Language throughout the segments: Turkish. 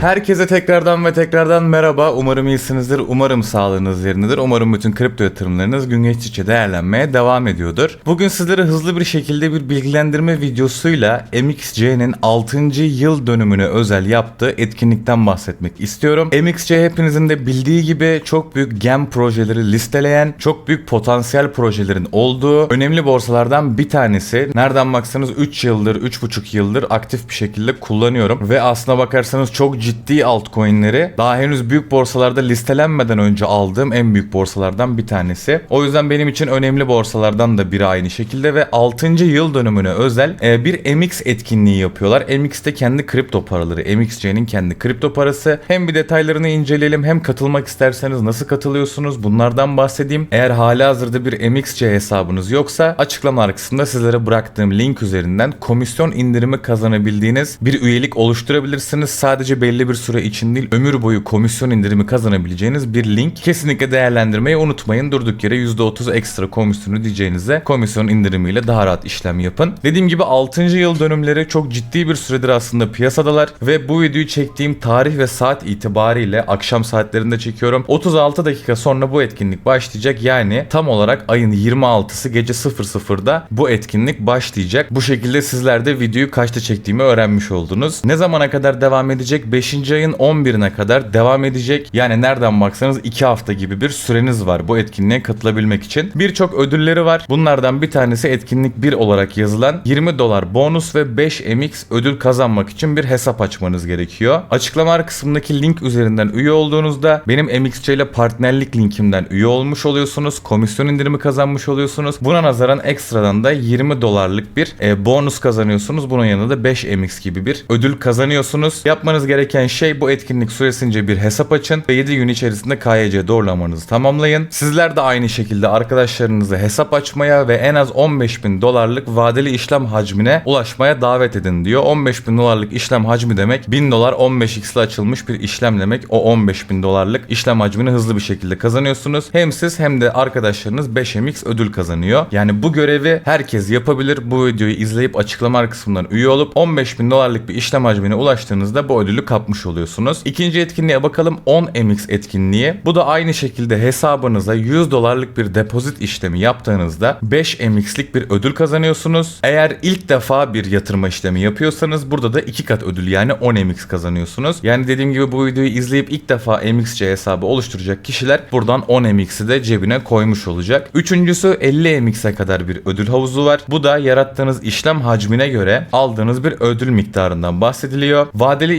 Herkese tekrardan ve tekrardan merhaba. Umarım iyisinizdir. Umarım sağlığınız yerindedir. Umarım bütün kripto yatırımlarınız gün geçtikçe değerlenmeye devam ediyordur. Bugün sizlere hızlı bir şekilde bir bilgilendirme videosuyla MXC'nin 6. yıl dönümüne özel yaptığı etkinlikten bahsetmek istiyorum. MXC hepinizin de bildiği gibi çok büyük gem projeleri listeleyen, çok büyük potansiyel projelerin olduğu önemli borsalardan bir tanesi. Nereden baksanız 3 yıldır, 3,5 yıldır aktif bir şekilde kullanıyorum ve aslına bakarsanız çok ciddi altcoin'leri daha henüz büyük borsalarda listelenmeden önce aldığım en büyük borsalardan bir tanesi. O yüzden benim için önemli borsalardan da biri aynı şekilde ve 6. yıl dönümüne özel e, bir MX etkinliği yapıyorlar. MX'te kendi kripto paraları, MXC'nin kendi kripto parası. Hem bir detaylarını inceleyelim hem katılmak isterseniz nasıl katılıyorsunuz bunlardan bahsedeyim. Eğer hala hazırda bir MXC hesabınız yoksa açıklama kısmında sizlere bıraktığım link üzerinden komisyon indirimi kazanabildiğiniz bir üyelik oluşturabilirsiniz. Sadece belli bir süre için değil ömür boyu komisyon indirimi kazanabileceğiniz bir link. Kesinlikle değerlendirmeyi unutmayın. Durduk yere %30 ekstra komisyonu diyeceğinize komisyon indirimiyle daha rahat işlem yapın. Dediğim gibi 6. yıl dönümleri çok ciddi bir süredir aslında piyasadalar ve bu videoyu çektiğim tarih ve saat itibariyle akşam saatlerinde çekiyorum. 36 dakika sonra bu etkinlik başlayacak. Yani tam olarak ayın 26'sı gece 00'da bu etkinlik başlayacak. Bu şekilde sizler de videoyu kaçta çektiğimi öğrenmiş oldunuz. Ne zamana kadar devam edecek? 5. ayın 11'ine kadar devam edecek. Yani nereden baksanız 2 hafta gibi bir süreniz var bu etkinliğe katılabilmek için. Birçok ödülleri var. Bunlardan bir tanesi etkinlik 1 olarak yazılan 20 dolar bonus ve 5 MX ödül kazanmak için bir hesap açmanız gerekiyor. Açıklama kısmındaki link üzerinden üye olduğunuzda benim MXC ile partnerlik linkimden üye olmuş oluyorsunuz. Komisyon indirimi kazanmış oluyorsunuz. Buna nazaran ekstradan da 20 dolarlık bir e, bonus kazanıyorsunuz. Bunun yanında da 5 MX gibi bir ödül kazanıyorsunuz. Yapmanız gereken şey bu etkinlik süresince bir hesap açın ve 7 gün içerisinde KYC doğrulamanızı tamamlayın. Sizler de aynı şekilde arkadaşlarınızı hesap açmaya ve en az 15 bin dolarlık vadeli işlem hacmine ulaşmaya davet edin diyor. 15 bin dolarlık işlem hacmi demek 1000 dolar 15x ile açılmış bir işlem demek. O 15 bin dolarlık işlem hacmini hızlı bir şekilde kazanıyorsunuz. Hem siz hem de arkadaşlarınız 5mx ödül kazanıyor. Yani bu görevi herkes yapabilir. Bu videoyu izleyip açıklama kısmından üye olup 15 bin dolarlık bir işlem hacmine ulaştığınızda bu ödülü kapmış oluyorsunuz. İkinci etkinliğe bakalım 10mx etkinliği. Bu da aynı şekilde hesabınıza 100 dolarlık bir depozit işlemi yaptığınızda 5mx'lik bir ödül kazanıyorsunuz. Eğer ilk defa bir yatırma işlemi yapıyorsanız burada da 2 kat ödül yani 10mx kazanıyorsunuz. Yani dediğim gibi bu videoyu izleyip ilk defa MXC hesabı oluşturacak kişiler buradan 10mx'i de cebine koymuş olacak. Üçüncüsü 50mx'e kadar bir ödül havuzu var. Bu da yarattığınız işlem hacmine göre aldığınız bir ödül miktarından bahsediliyor. Vadeli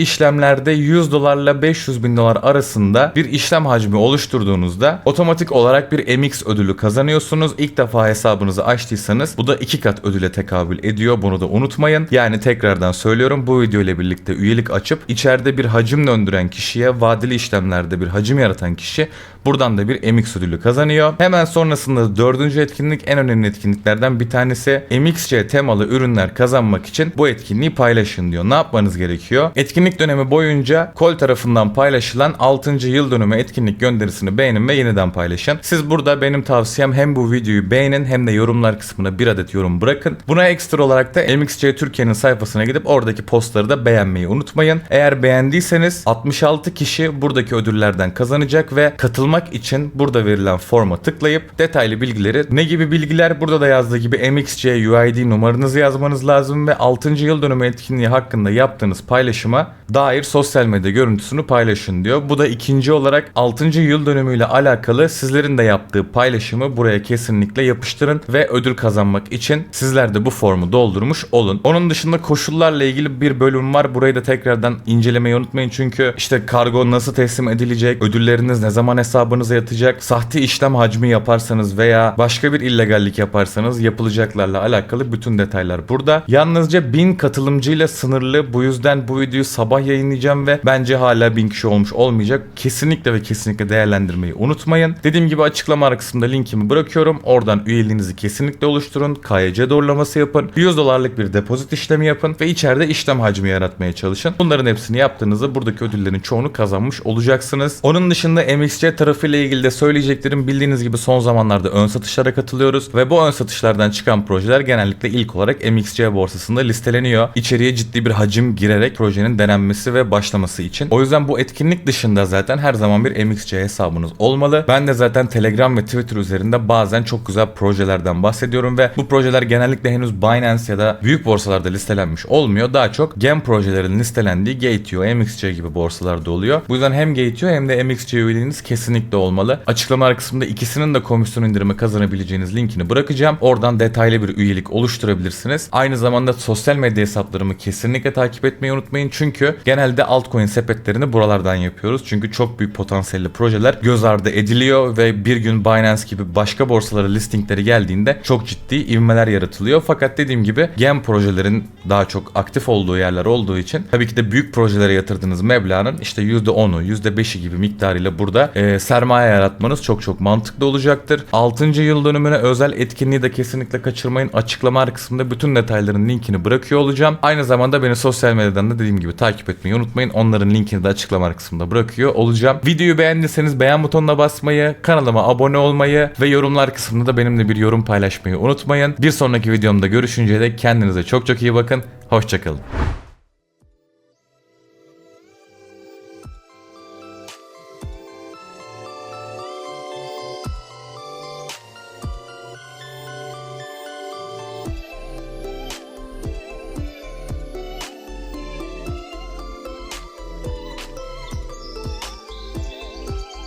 işlemlerde 100 dolarla 500 bin dolar arasında bir işlem hacmi oluşturduğunuzda otomatik olarak bir MX ödülü kazanıyorsunuz. İlk defa hesabınızı açtıysanız bu da iki kat ödüle tekabül ediyor. Bunu da unutmayın. Yani tekrardan söylüyorum bu video ile birlikte üyelik açıp içeride bir hacim döndüren kişiye vadeli işlemlerde bir hacim yaratan kişi buradan da bir MX ödülü kazanıyor. Hemen sonrasında dördüncü etkinlik en önemli etkinliklerden bir tanesi MXC temalı ürünler kazanmak için bu etkinliği paylaşın diyor. Ne yapmanız gerekiyor? Etkinlik dönemi boyunca Kol tarafından paylaşılan 6. yıl dönümü etkinlik gönderisini beğenin ve yeniden paylaşın. Siz burada benim tavsiyem hem bu videoyu beğenin hem de yorumlar kısmına bir adet yorum bırakın. Buna ekstra olarak da MXC Türkiye'nin sayfasına gidip oradaki postları da beğenmeyi unutmayın. Eğer beğendiyseniz 66 kişi buradaki ödüllerden kazanacak ve katılmak için burada verilen forma tıklayıp detaylı bilgileri ne gibi bilgiler burada da yazdığı gibi MXC UID numaranızı yazmanız lazım ve 6. yıl dönümü etkinliği hakkında yaptığınız paylaşıma dair sosyal medya görüntüsünü paylaşın diyor. Bu da ikinci olarak 6. yıl dönümüyle alakalı sizlerin de yaptığı paylaşımı buraya kesinlikle yapıştırın ve ödül kazanmak için sizler de bu formu doldurmuş olun. Onun dışında koşullarla ilgili bir bölüm var. Burayı da tekrardan incelemeyi unutmayın çünkü işte kargo nasıl teslim edilecek, ödülleriniz ne zaman hesabınıza yatacak, sahte işlem hacmi yaparsanız veya başka bir illegallik yaparsanız yapılacaklarla alakalı bütün detaylar burada. Yalnızca 1000 katılımcıyla sınırlı. Bu yüzden bu videoyu sabah yayınlayacağım ve bence hala 1000 kişi olmuş olmayacak. Kesinlikle ve kesinlikle değerlendirmeyi unutmayın. Dediğim gibi açıklama kısmında linkimi bırakıyorum. Oradan üyeliğinizi kesinlikle oluşturun. KYC doğrulaması yapın. 100 dolarlık bir depozit işlemi yapın ve içeride işlem hacmi yaratmaya çalışın. Bunların hepsini yaptığınızda buradaki ödüllerin çoğunu kazanmış olacaksınız. Onun dışında MXC tarafıyla ilgili de söyleyeceklerim bildiğiniz gibi son zamanlarda ön satışlara katılıyoruz ve bu ön satışlardan çıkan projeler genellikle ilk olarak MXC borsasında listeleniyor. İçeriye ciddi bir hacim girerek projenin denenmesi ve başlaması için. O yüzden bu etkinlik dışında zaten her zaman bir MXC hesabınız olmalı. Ben de zaten Telegram ve Twitter üzerinde bazen çok güzel projelerden bahsediyorum ve bu projeler genellikle henüz Binance ya da büyük borsalarda listelenmiş olmuyor. Daha çok gem projelerinin listelendiği Gate.io, MXC gibi borsalarda oluyor. Bu yüzden hem Gate.io hem de MXC üyeliğiniz kesinlikle olmalı. Açıklama kısmında ikisinin de komisyon indirimi kazanabileceğiniz linkini bırakacağım. Oradan detaylı bir üyelik oluşturabilirsiniz. Aynı zamanda sosyal medya hesaplarımı kesinlikle takip etmeyi unutmayın. Çünkü genelde altcoin sepetlerini buralardan yapıyoruz. Çünkü çok büyük potansiyelli projeler göz ardı ediliyor ve bir gün Binance gibi başka borsalara listingleri geldiğinde çok ciddi ivmeler yaratılıyor. Fakat dediğim gibi gem projelerin daha çok aktif olduğu yerler olduğu için tabii ki de büyük projelere yatırdığınız meblağın işte %10'u, %5'i gibi miktarıyla burada e, sermaye yaratmanız çok çok mantıklı olacaktır. 6. yıl dönümüne özel etkinliği de kesinlikle kaçırmayın. Açıklama kısmında bütün detayların linkini bırakıyor olacağım. Aynı zamanda beni sosyal medyadan da dediğim gibi takip etmeyi unutmayın. Onların linkini de açıklama kısmında bırakıyor olacağım. Videoyu beğendiyseniz beğen butonuna basmayı, kanalıma abone olmayı ve yorumlar kısmında da benimle bir yorum paylaşmayı unutmayın. Bir sonraki videomda görüşünceye dek kendinize çok çok iyi bakın. Hoşçakalın.